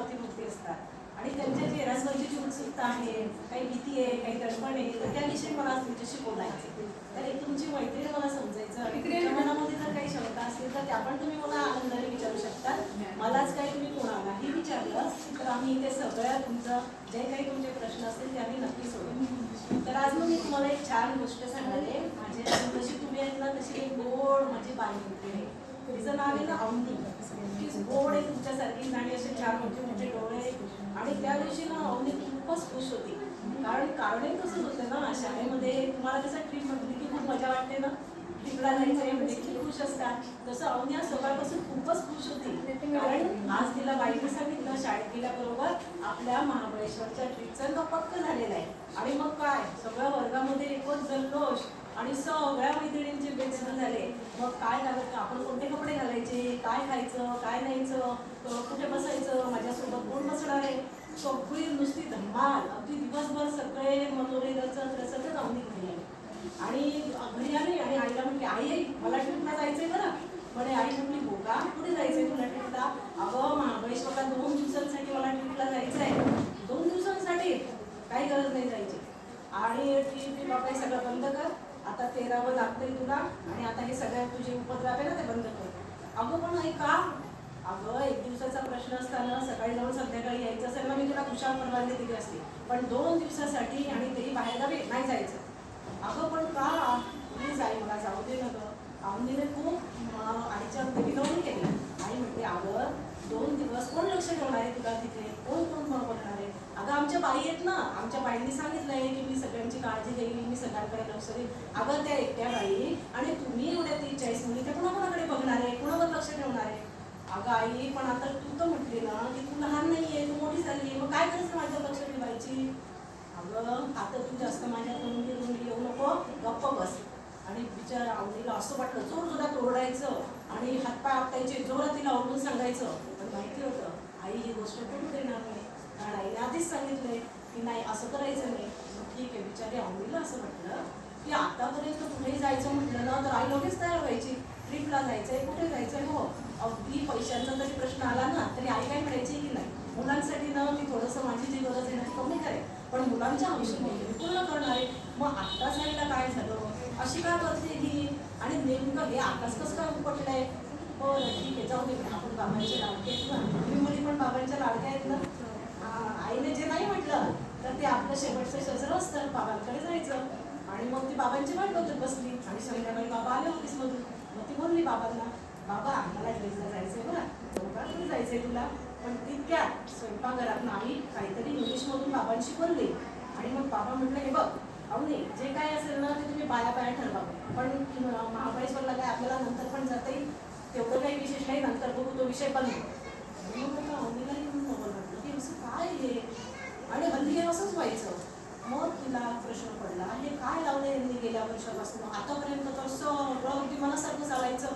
अवतीभोवती असतात. आणि त्यांच्या चेहऱ्यांवरची जी उत्सुकता आहे काही भीती आहे काही दडपण आहे तर त्याविषयी मला आज तुमच्याशी बोलायचं. तर एक तुमची मैत्रीण मला समजायचं. आणि मनामध्ये जर काही शंका असतील तर त्या पण तुम्ही मला आनंदाने विचारू शकता. मलाच काही तुम्ही कोणालाही विचारलं तर आम्ही इथे सगळ्या तुमचं जे काही तुमचे प्रश्न असतील ते आम्ही नक्की सोडू तर आज मग मी तुम्हाला एक छान गोष्ट सांगणार आहे माझे जशी तुम्ही आहेत ना तशी एक गोड माझी बाई होती आहे. तिचं नाव आहे ना अवनी तीच गोड आहे तुमच्यासारखी आणि असे चार मोठे मोठे डोळे आणि त्या दिवशी ना अवनी खूपच खुश होती. कारण कारण कसं होतं ना शाळेमध्ये तुम्हाला कसं ट्रीप म्हटली की खूप मजा वाटते ना. ट्रीपला जायचं म्हणजे की खुश असतात. तसं अवनी आज सकाळपासून खूपच खुश होती. कारण आज तिला बाईने सांगितलं शाळेत गेल्याबरोबर आपल्या महाबळेश्वरच्या ट्रीपचं ना पक्क झालेलं आहे. आणि मग काय सगळ्या वर्गामध्ये एकच जल्लोष. आणि सगळ्या मैत्रिणींचे बेसन झाले. मग काय करायचं आपण कोणते कपडे घालायचे काय खायचं काय न्यायचं कुठे बसायचं माझ्यासोबत कोण बसणार आहे? सगळी नुसती धमाल. अगदी दिवसभर सगळे मनोरे रचत रचत जाऊन घरी आले आणि घरी आली आणि आईला म्हटली आई आई मला ट्रिपला जायचंय बरं. म्हणे आई म्हटली हो का? कुठे जायचंय तुला ट्रिपला अगं महाबळेश्वरला दोन दिवसांसाठी मला ट्रिपला जायचंय दोन दिवसांसाठी काही गरज नाही जायची आणि ट्रिप बाबा हे सगळं बंद कर आता तेरावं लागतंय तुला? आणि आता हे सगळ्यात तुझे उपद्रव आहे ना ते बंद कर. अगं पण हे का अगं एक दिवसाचा प्रश्न असताना सकाळी जाऊन संध्याकाळी यायचं असेल ना मी तुला खुशाल परवानगी दिली असती. पण दोन दिवसासाठी आणि तेही बाहेरगावी नाही जायचं. अगं पण का? प्लीज आई मला जाऊ दे ना गं. आवडीने खूप आईच्या विनवणी केली. आई म्हणते अगं दोन दिवस कोण लक्ष ठेवणार आहे तुला तिथे? कोण कोण बरोबर अगं आमच्या बाई आहेत ना. आमच्या बाईंनी सांगितलंय की मी सगळ्यांची काळजी घेईल मी सगळ्यांकडे लक्ष देईल अगं त्या एकट्या बाई आणि तुम्ही एवढ्या तीस चाळीस मुली त्या कोणाकोणाकडे बघणार आहे? कोणावर लक्ष ठेवणार आहे? अगं आई पण आता तू तर म्हटली ना की तू लहान नाहीये तू मोठी झाली आहे मग काय करायचं माझ्या लक्ष ठेवायची? अगं आता तू जास्त माझ्या तोंडी तोंडी येऊ नको. गप्प बस. आणि बिचार आवडीला असं वाटलं जोर जोरात ओरडायचं आणि हातपाय आपटायचे जोरात तिला ओरडून सांगायचं. पण माहिती होतं आई ही गोष्ट करू देणार. नाही कारण आईने आधीच सांगितलंय की नाही असं करायचं नाही. ठीक आहे बिचारी आवडीला असं म्हटलं की आतापर्यंत कुठेही जायचं म्हटलं ना तर आई लगेच तयार व्हायची. ट्रिपला जायचंय कुठे जायचंय हो. अगदी पैशांचा जरी प्रश्न आला ना तरी आई काय म्हणायची की नाही मुलांसाठी ना मी थोडंसं माझी जी गरज आहे ना ती कमी करेल. पण मुलांच्या हौशी मी पूर्ण करणार आहे. मग आत्ताच साईडला काय झालं? अशी काय करते ही? आणि नेमकं हे आकाश कसं काय उपटलंय हो ठीक आहे जाऊ दे आपण बाबांचे लाडके आहेत ना. मुली पण बाबांच्या लाडक्या आहेत ना आ, आईने जे नाही म्हटलं तर ते आपलं शेवटचं शस्त्र असतं बाबांकडे जायचं. आणि मग ती बाबांची वाट बघत बसली. आणि संध्याकाळी बाबा आले ऑफिसमधून. मग ती बोलली बाबांना बाबा मला ड्रेसला जायचंय बरं दोघांकडे जायचंय तुला. पण तितक्यात स्वयंपाकघरात नाही काहीतरी इंग्लिशमधून बाबांशी बोलली. आणि मग बाबा म्हटलं हे बघ अवनी जे काय असेल ना ते तुम्ही बाया बाया ठरवा. पण महाबळेश्वरला काय आपल्याला नंतर पण जाता येईल? तेवढं काही विशेष नाही नंतर बघू तो विषय पण नाही. मग आता अवनीलाही म्हणून नवल की असं काय हे आणि हल्ली हे असंच व्हायचं. मग तिला प्रश्न पडला. हे काय लावलं यांनी गेल्या वर्षापासून? आतापर्यंत तसं सगळं अगदी मनासारखं चालायचं.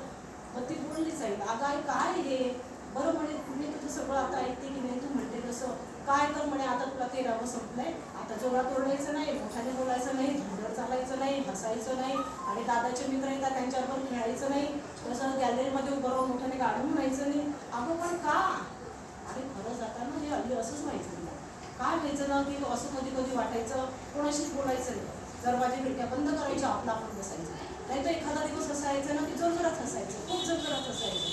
मग ती बोललीच आहे अगं आई काय हे? बरं म्हणे तुम्ही तुझं सगळं आता ऐकते की नाही? तू म्हणते तसं. काय कर म्हणे आता तुला तेरावं संपलंय. आता जोरात ओरडायचं नाही मोठ्याने बोलायचं नाही धोंडर चालायचं नाही हसायचं नाही. आणि दादाचे मित्र येतात त्यांच्याबरोबर खेळायचं नाही. तसं गॅलरीमध्ये उभं राहून मोठ्याने गाडून म्हणायचं नाही. अगं पण का? आणि खरं जाताना हे हल्ली असंच व्हायचं. काय व्हायचं ना की असं कधी कधी वाटायचं. कोणाशीच बोलायचं नाही. दरवाजे खिडक्या बंद करायच्या आपला आपण बसायचं. नाही तर एखादा दिवस असायचं ना की जोरजोरात हसायचं. खूप जोरजोरात हसायचं.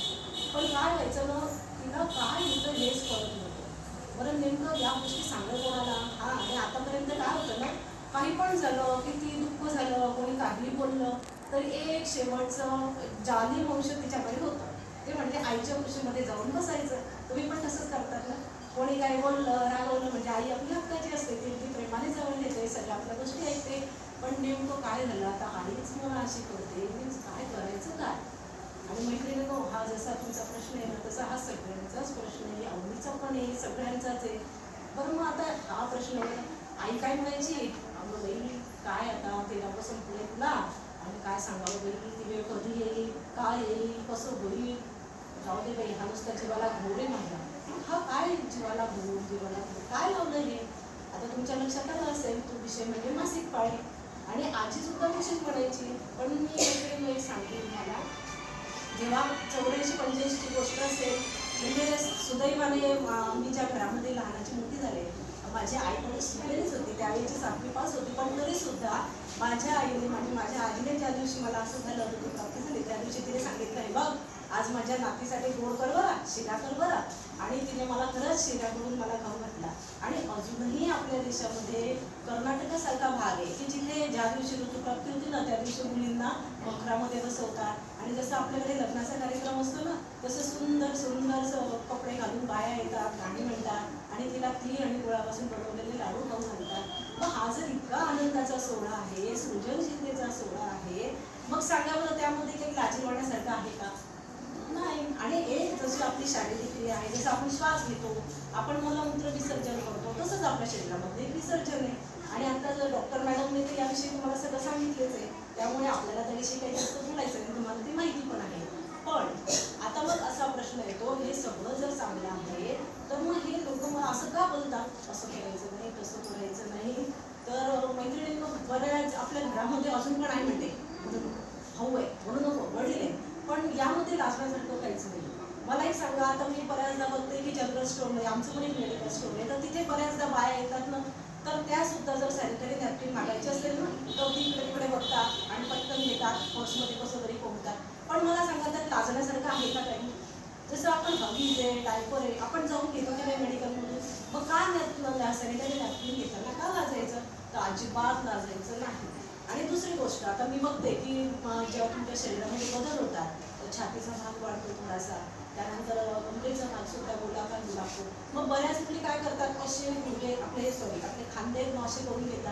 पण काय व्हायचं ना तिला काय येतं हेच कळत नव्हतं. बरं नेमकं या गोष्टी सांगत कोणाला? हा आणि आतापर्यंत काय होतं ना काही पण झालं किती दुःख झालं कोणी काही बोललं तरी एक शेवटचं जालिम अंश तिच्याकडे होतं. ते म्हणजे आईच्या खुशीमध्ये जाऊन बसायचं. तुम्ही पण तसंच करतात ना? कोणी काय बोललं रागवलं म्हणजे आई आपली हक्काची असते ती ती प्रेमाने जवळ घेते सगळ्या आपल्या गोष्टी ऐकते. पण नेमकं काय झालं? आता आईच मला अशी करते मीन्स काय करायचं काय? आणि मैत्रिणी हा जसा तुमचा प्रश्न आहे ना तसा हा सगळ्यांचाच प्रश्न आहे आवडीचा पण आहे सगळ्यांचाच आहे. बरं मग आता हा प्रश्न आहे आई काय म्हणायची? अगं बाई काय आता? तिलापासून पुढे तुला? आणि काय सांगावं बाई? ती वेळ कधी येईल? काय येईल? कसं होईल? जाऊ दे बाई हा नुसता जीवाला घोर आहे हा काय जीवाला घोर जीवाला घोर काय लावलं हे? आता तुमच्या लक्षात आलं असेल तो विषय म्हणजे मासिक पाळी. आणि आजी सुद्धा तशीच म्हणायची पण मी एक सांगते तुम्हाला. जेव्हा चौऱ्याऐंशी पंच्याऐंशीची गोष्ट असेल म्हणजे सुदैवाने मी ज्या घरामध्ये लहानाची मोठी झाले माझी आई पण शिकलेलीच होती. त्यावेळीची सातवी पास होती पण तरी सुद्धा माझ्या आईने म्हणजे माझ्या आईने ज्या दिवशी मला असं झालं होतं प्राप्त झाली त्या दिवशी तिने सांगितलं आहे बघ आज माझ्या नातीसाठी गोड कर बरा शिरा कर बरा. आणि तिने मला खरंच शिरा करून मला खाऊ घातला. आणि अजूनही आपल्या देशामध्ये कर्नाटकासारखा भाग आहे की जिथे ज्या दिवशी ऋतुप्राप्ती होती ना त्या दिवशी मुलींना वखरामध्ये बसवतात. आणि जसं आपल्याकडे लग्नाचा कार्यक्रम असतो ना तसं सुंदर सुंदर कपडे घालून बाया येतात गाणी म्हणतात. आणि तिला ती आणि गुळापासून बनवलेले लाडू खाऊ घालतात मग हा जर इतका आनंदाचा सोहळा आहे सृजनशीलतेचा सोहळा आहे मग सांगा बरं त्यामध्ये काही लाजीवाण्यासारखं आहे का? नाही आणि एक जशी आपली शारीरिक क्रिया आहे जसं आपण श्वास घेतो आपण मलमूत्र विसर्जन करतो तसंच आपल्या शरीरामध्ये विसर्जन आहे. आणि आता जर डॉक्टर मॅडमने तर याविषयी तुम्हाला सगळं सांगितलेच आहे. त्यामुळे आपल्याला त्याविषयी काही जास्त बोलायचं नाही तुम्हाला ती माहिती पण आहे. पण आता मग असा प्रश्न येतो हे सगळं जर चांगलं आहे तर मग हे लोक मग असं का बोलतात? असं करायचं नाही तसं करायचं नाही. तर मैत्रिणी बऱ्याच आपल्या घरामध्ये अजून पण आहे म्हणते म्हणून भाऊ आहे म्हणून नको वडील आहे पण यामध्ये लाजण्यासारखं काहीच नाही मला एक सांगा आता मी बऱ्याचदा बघते की जनरल स्टोअरमध्ये आमचं पण एक मेडिकल स्टोअर आहे. तर तिथे बऱ्याचदा बाया येतात ना तर त्या सुद्धा जर सॅनिटरी नॅपकिन मागायचे असेल ना तर ती इकडे तिकडे बघतात आणि पटकन घेतात पर्समध्ये कसं तरी कोंबतात पण मला सांगा त्यात लाजण्यासारखं आहे का काही? जसं आपण हवीज आहे डायपर आहे आपण जाऊन घेतो की नाही मेडिकलमधून मग का सॅनिटरी नॅपकिन घेताना का लाजायचं? तर अजिबात लाजायचं नाही. आणि दुसरी गोष्ट आता मी बघते की जेव्हा तुमच्या शरीरामध्ये बदल होतात तर छातीचा भाग वाढतो थोडासा. त्यानंतर कमरेचा भाग सुद्धा गोलाकार लागतो. मग बऱ्याच मुली काय करतात असे मुले आपले सॉरी आपले खांदे असे करून घेतात.